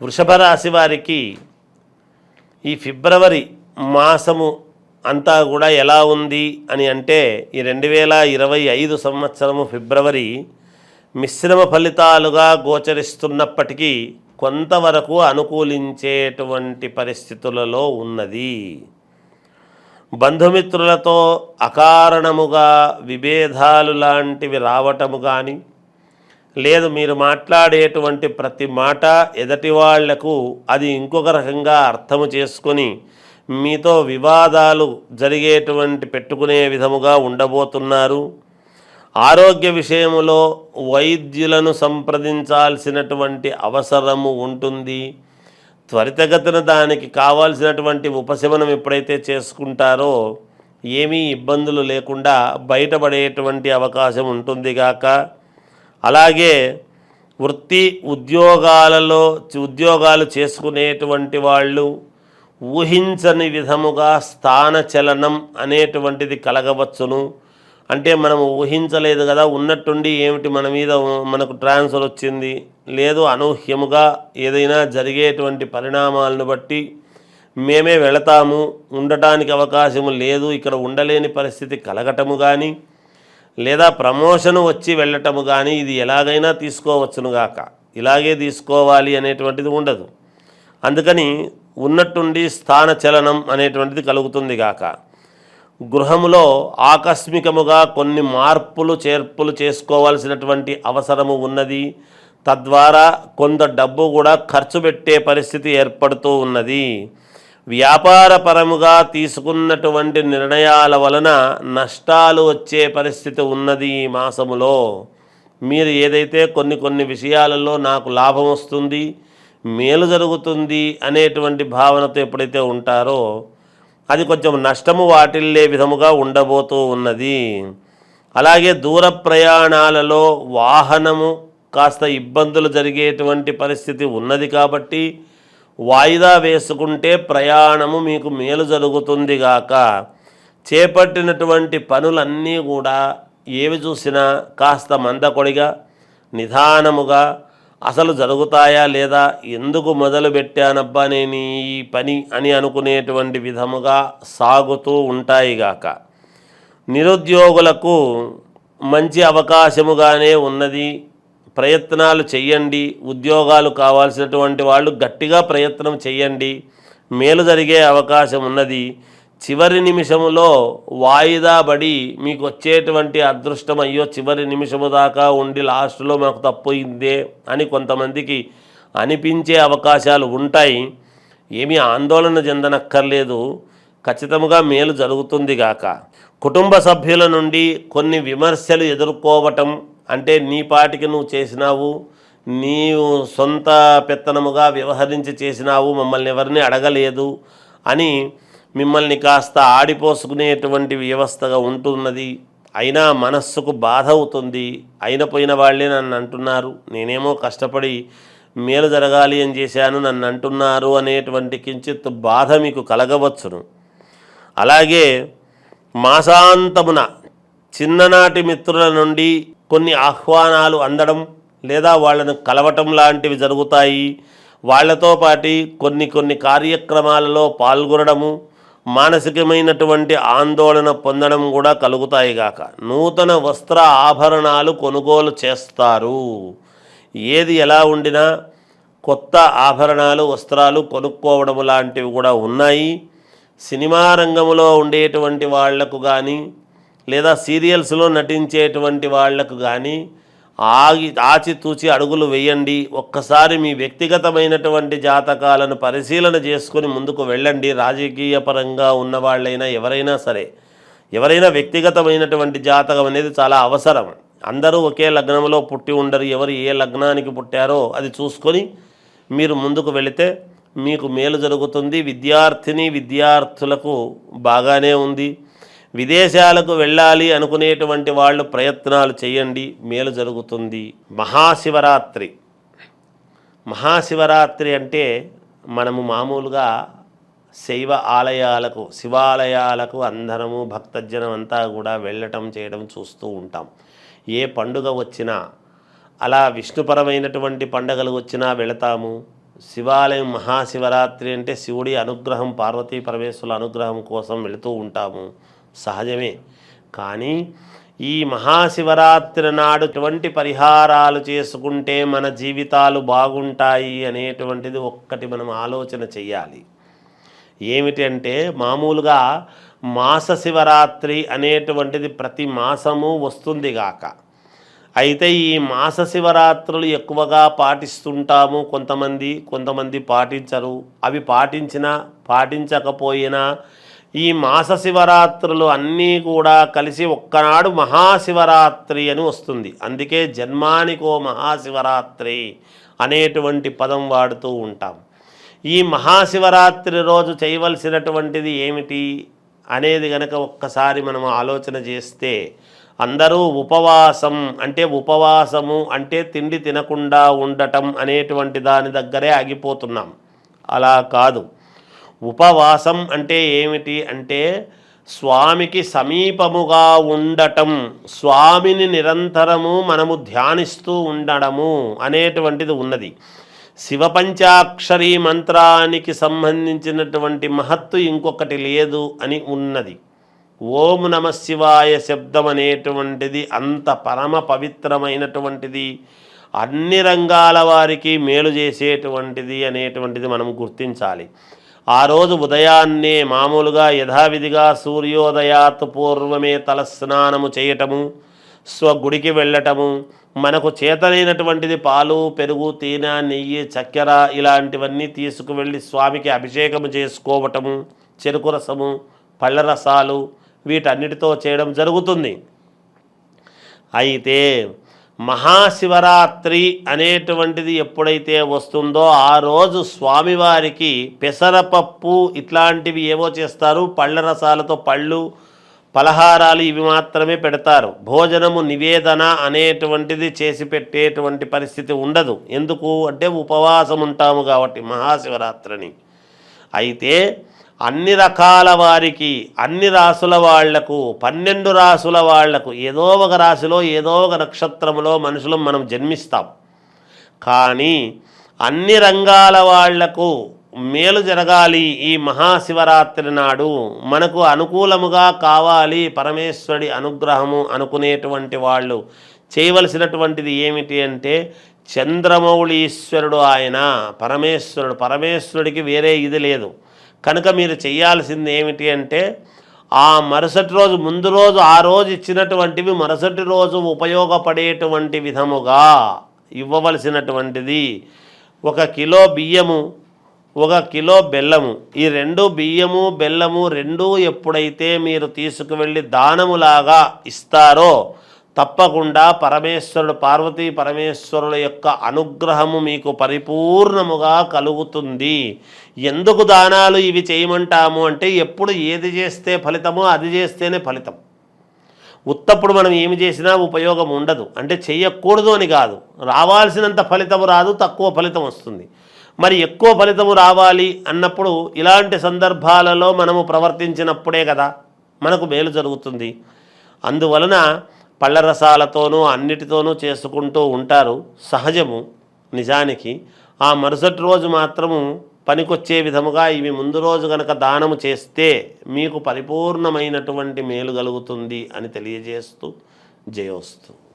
వృషభ రాశి వారికి ఈ ఫిబ్రవరి మాసము అంతా కూడా ఎలా ఉంది అని అంటే ఈ రెండు వేల ఇరవై ఐదు సంవత్సరము ఫిబ్రవరి మిశ్రమ ఫలితాలుగా గోచరిస్తున్నప్పటికీ కొంతవరకు అనుకూలించేటువంటి పరిస్థితులలో ఉన్నది. బంధుమిత్రులతో అకారణముగా విభేదాలు లాంటివి రావటము కానీ లేదు మీరు మాట్లాడేటువంటి ప్రతి మాట ఎదటి వాళ్ళకు అది ఇంకొక రకంగా అర్థము చేసుకొని మీతో వివాదాలు జరిగేటువంటి పెట్టుకునే విధముగా ఉండబోతున్నారు. ఆరోగ్య విషయంలో వైద్యులను సంప్రదించాల్సినటువంటి అవసరము ఉంటుంది. త్వరితగతిన దానికి కావాల్సినటువంటి ఉపశమనం ఎప్పుడైతే చేసుకుంటారో ఏమీ ఇబ్బందులు లేకుండా బయటపడేటువంటి అవకాశం ఉంటుంది గాక. అలాగే వృత్తి ఉద్యోగాలలో ఉద్యోగాలు చేసుకునేటువంటి వాళ్ళు ఊహించని విధముగా స్థానచలనం అనేటువంటిది కలగవచ్చును. అంటే మనం ఊహించలేదు కదా ఉన్నట్టుండి ఏమిటి మన మీద మనకు ట్రాన్స్ఫర్ వచ్చింది? లేదు అనూహ్యముగా ఏదైనా జరిగేటువంటి పరిణామాలను బట్టి మేమే వెళతాము. ఉండటానికి అవకాశము లేదు. ఇక్కడ ఉండలేని పరిస్థితి కలగటము కానీ లేదా ప్రమోషన్ వచ్చి వెళ్ళటము కానీ ఇది ఎలాగైనా తీసుకోవచ్చును గాక. ఇలాగే తీసుకోవాలి అనేటువంటిది ఉండదు. అందుకని ఉన్నట్టుండి స్థాన చలనం అనేటువంటిది కలుగుతుంది గాక. గృహములో ఆకస్మికముగా కొన్ని మార్పులు చేర్పులు చేసుకోవాల్సినటువంటి అవసరము ఉన్నది. తద్వారా కొంత డబ్బు కూడా ఖర్చు పెట్టే పరిస్థితి ఏర్పడుతూ ఉన్నది. వ్యాపారపరముగా తీసుకున్నటువంటి నిర్ణయాల వలన నష్టాలు వచ్చే పరిస్థితి ఉన్నది ఈ మాసములో. మీరు ఏదైతే కొన్ని కొన్ని విషయాలలో నాకు లాభం వస్తుంది మేలు జరుగుతుంది అనేటువంటి భావనతో ఎప్పుడైతే ఉంటారో అది కొంచెం నష్టము వాటిల్లే విధముగా ఉండబోతూ ఉన్నది. అలాగే దూర ప్రయాణాలలో వాహనము కాస్త ఇబ్బందులు జరిగేటువంటి పరిస్థితి ఉన్నది కాబట్టి వాయిదా వేసుకుంటే ప్రయాణము మీకు మేలు జరుగుతుంది గాక. చేపట్టినటువంటి పనులన్నీ కూడా ఏవి చూసినా కాస్త మందకొడిగా నిదానముగా అసలు జరుగుతాయా లేదా ఎందుకు మొదలు పెట్టానబ్బా నేను ఈ పని అని అనుకునేటువంటి విధముగా సాగుతూ ఉంటాయి గాక. నిరుద్యోగులకు మంచి అవకాశముగానే ఉన్నది. ప్రయత్నాలు చేయండి ఉద్యోగాలు కావాల్సినటువంటి వాళ్ళు గట్టిగా ప్రయత్నం చేయండి మేలు జరిగే అవకాశం ఉన్నది. చివరి నిమిషములో వాయిదా పడి మీకు వచ్చేటువంటి అదృష్టం అయ్యో చివరి నిమిషము దాకా ఉండి లాస్ట్లో మాకు తప్పయిందే అని కొంతమందికి అనిపించే అవకాశాలు ఉంటాయి. ఏమీ ఆందోళన చెందనక్కర్లేదు. ఖచ్చితంగా మేలు జరుగుతుంది గాక. కుటుంబ సభ్యుల నుండి కొన్ని విమర్శలు ఎదుర్కోవటం అంటే నీ పాటికి నువ్వు చేసినావు నీవు సొంత పెత్తనముగా వ్యవహరించి చేసినావు మమ్మల్ని ఎవరిని అడగలేదు అని మిమ్మల్ని కాస్త ఆడిపోసుకునేటువంటి వ్యవస్థగా ఉంటున్నది. అయినా మనస్సుకు బాధ అవుతుంది. అయిన పోయిన వాళ్ళే నన్ను అంటున్నారు. నేనేమో కష్టపడి మేలు జరగాలి అని చేశాను నన్ను అంటున్నారు అనేటువంటి కించిత్ బాధ మీకు కలగవచ్చును. అలాగే మాసాంతమున చిన్ననాటి మిత్రుల నుండి కొన్ని ఆహ్వానాలు అందడం లేదా వాళ్ళను కలవటం లాంటివి జరుగుతాయి. వాళ్ళతో పాటి కొన్ని కొన్ని కార్యక్రమాలలో పాల్గొనడము మానసికమైనటువంటి ఆందోళన పొందడం కూడా కలుగుతాయి గాక. నూతన వస్త్ర ఆభరణాలు కొనుగోలు చేస్తారు. ఏది ఎలా ఉండినా కొత్త ఆభరణాలు వస్త్రాలు కొనుక్కోవడం లాంటివి కూడా ఉన్నాయి. సినిమా రంగంలో ఉండేటువంటి వాళ్ళకు కానీ లేదా సీరియల్స్లో నటించేటువంటి వాళ్ళకు కానీ ఆగి ఆచితూచి అడుగులు వేయండి. ఒక్కసారి మీ వ్యక్తిగతమైనటువంటి జాతకాలను పరిశీలన చేసుకుని ముందుకు వెళ్ళండి. రాజకీయ పరంగా ఉన్నవాళ్ళైనా ఎవరైనా సరే ఎవరైనా వ్యక్తిగతమైనటువంటి జాతకం అనేది చాలా అవసరం. అందరూ ఒకే లగ్నంలో పుట్టి ఉండరు. ఎవరు ఏ లగ్నానికి పుట్టారో అది చూసుకొని మీరు ముందుకు వెళితే మీకు మేలు జరుగుతుంది. విద్యార్థిని విద్యార్థులకు బాగానే ఉంది. విదేశాలకు వెళ్ళాలి అనుకునేటువంటి వాళ్ళు ప్రయత్నాలు చేయండి. మేలు జరుగుతుంది. మహాశివరాత్రి. మహాశివరాత్రి అంటే మనము మామూలుగా శైవ ఆలయాలకు శివాలయాలకు అందరము భక్తజనం అంతా కూడా వెళ్ళటం చేయడం చూస్తూ ఉంటాం. ఏ పండుగ వచ్చినా అలా విష్ణుపరమైనటువంటి పండుగలు వచ్చినా వెళతాము. శివాలయం మహాశివరాత్రి అంటే శివుడి అనుగ్రహం పార్వతీ పరమేశ్వరుల అనుగ్రహం కోసం వెళుతూ ఉంటాము. సహజమే. కానీ ఈ మహాశివరాత్రి నాడు ఎటువంటి పరిహారాలు చేసుకుంటే మన జీవితాలు బాగుంటాయి అనేటువంటిది ఒక్కటి మనం ఆలోచన చెయ్యాలి. ఏమిటి అంటే మామూలుగా మాస శివరాత్రి అనేటువంటిది ప్రతి మాసము వస్తుంది గాక. అయితే ఈ మాస శివరాత్రులు ఎక్కువగా పాటిస్తుంటాము కొంతమంది కొంతమంది పాటించరు. అవి పాటించినా పాటించకపోయినా ఈ మాస శివరాత్రులు అన్నీ కూడా కలిసి ఒక్కనాడు మహాశివరాత్రి అని వస్తుంది. అందుకే జన్మానికో మహాశివరాత్రి అనేటువంటి పదం వాడుతూ ఉంటాం. ఈ మహాశివరాత్రి రోజు చేయవలసినటువంటిది ఏమిటి అనేది గనక ఒక్కసారి మనం ఆలోచన చేస్తే అందరూ ఉపవాసం అంటే ఉపవాసము అంటే తిండి తినకుండా ఉండటం అనేటువంటి దాని దగ్గరే ఆగిపోతున్నాం. అలా కాదు. ఉపవాసం అంటే ఏమిటి అంటే స్వామికి సమీపముగా ఉండటం స్వామిని నిరంతరము మనము ధ్యానిస్తూ ఉండడము అనేటువంటిది ఉన్నది. శివపంచాక్షరి మంత్రానికి సంబంధించినటువంటి మహత్తు ఇంకొకటి లేదు అని ఉన్నది. ఓం నమ శివాయ శబ్దం అనేటువంటిది అంత పరమ పవిత్రమైనటువంటిది అన్ని రంగాల వారికి మేలు చేసేటువంటిది అనేటువంటిది మనం గుర్తించాలి. ఆ రోజు ఉదయాన్నే మామూలుగా యథావిధిగా సూర్యోదయాత్ పూర్వమే తలస్నానము చేయటము స్వగుడికి వెళ్ళటము మనకు చేతనైనటువంటిది పాలు పెరుగు తేనె నెయ్యి చక్కెర ఇలాంటివన్నీ తీసుకువెళ్ళి స్వామికి అభిషేకము చేసుకోవటము చెరుకు రసము పళ్ళ రసాలు వీటన్నిటితో చేయడం జరుగుతుంది. అయితే మహాశివరాత్రి అనేటువంటిది ఎప్పుడైతే వస్తుందో ఆ రోజు స్వామివారికి పెసరపప్పు ఇట్లాంటివి ఏవో చేస్తారు. పళ్ళ రసాలతో పళ్ళు పలహారాలు ఇవి మాత్రమే పెడతారు. భోజనము నివేదన అనేటువంటిది చేసి పెట్టేటువంటి పరిస్థితి ఉండదు. ఎందుకు? అంటే ఉపవాసం ఉంటాము కాబట్టి మహాశివరాత్రిని. అయితే అన్ని రకాల వారికి అన్ని రాసుల వాళ్ళకు పన్నెండు రాసుల వాళ్ళకు ఏదో ఒక రాశిలో ఏదో ఒక నక్షత్రములో మనుషులు మనం జన్మిస్తాం. కానీ అన్ని రంగాల వాళ్ళకు మేలు జరగాలి ఈ మహాశివరాత్రి నాడు. మనకు అనుకూలముగా కావాలి పరమేశ్వరుడి అనుగ్రహము అనుకునేటువంటి వాళ్ళు. చేయవలసినటువంటిది ఏమిటి అంటే చంద్రమౌళీశ్వరుడు ఆయన. పరమేశ్వరుడు. పరమేశ్వరుడికి వేరే ఇది లేదు. కనుక మీరు చేయాల్సింది ఏమిటి అంటే ఆ మరుసటి రోజు ముందు రోజు ఆ రోజు ఇచ్చినటువంటివి మరుసటి రోజు ఉపయోగపడేటువంటి విధముగా ఇవ్వవలసినటువంటిది. ఒక కిలో బియ్యము ఒక కిలో బెల్లము. ఈ రెండు బియ్యము బెల్లము రెండు ఎప్పుడైతే మీరు తీసుకువెళ్ళి దానములాగా ఇస్తారో తప్పకుండా పరమేశ్వరుడు పార్వతీ పరమేశ్వరుల యొక్క అనుగ్రహము మీకు పరిపూర్ణముగా కలుగుతుంది. ఎందుకు దానాలు ఇవి చేయమంటాము అంటే ఎప్పుడు ఏది చేస్తే ఫలితమో అది చేస్తేనే ఫలితం. ఉత్తప్పుడు మనం ఏమి చేసినా ఉపయోగం ఉండదు. అంటే చెయ్యకూడదు అని కాదు. రావాల్సినంత ఫలితము రాదు తక్కువ ఫలితం వస్తుంది. మరి ఎక్కువ ఫలితము రావాలి అన్నప్పుడు ఇలాంటి సందర్భాలలో మనము ప్రవర్తించినప్పుడే కదా మనకు మేలు జరుగుతుంది. అందువలన పళ్ళ రసాలతోనూ అన్నిటితోనూ చేసుకుంటూ ఉంటారు. సహజము నిజానికి. ఆ మరుసటి రోజు మాత్రము పనికొచ్చే విధముగా ఇవి ముందు రోజు గనక దానము చేస్తే మీకు పరిపూర్ణమైనటువంటి మేలు కలుగుతుంది అని తెలియజేస్తూ జయోస్తు.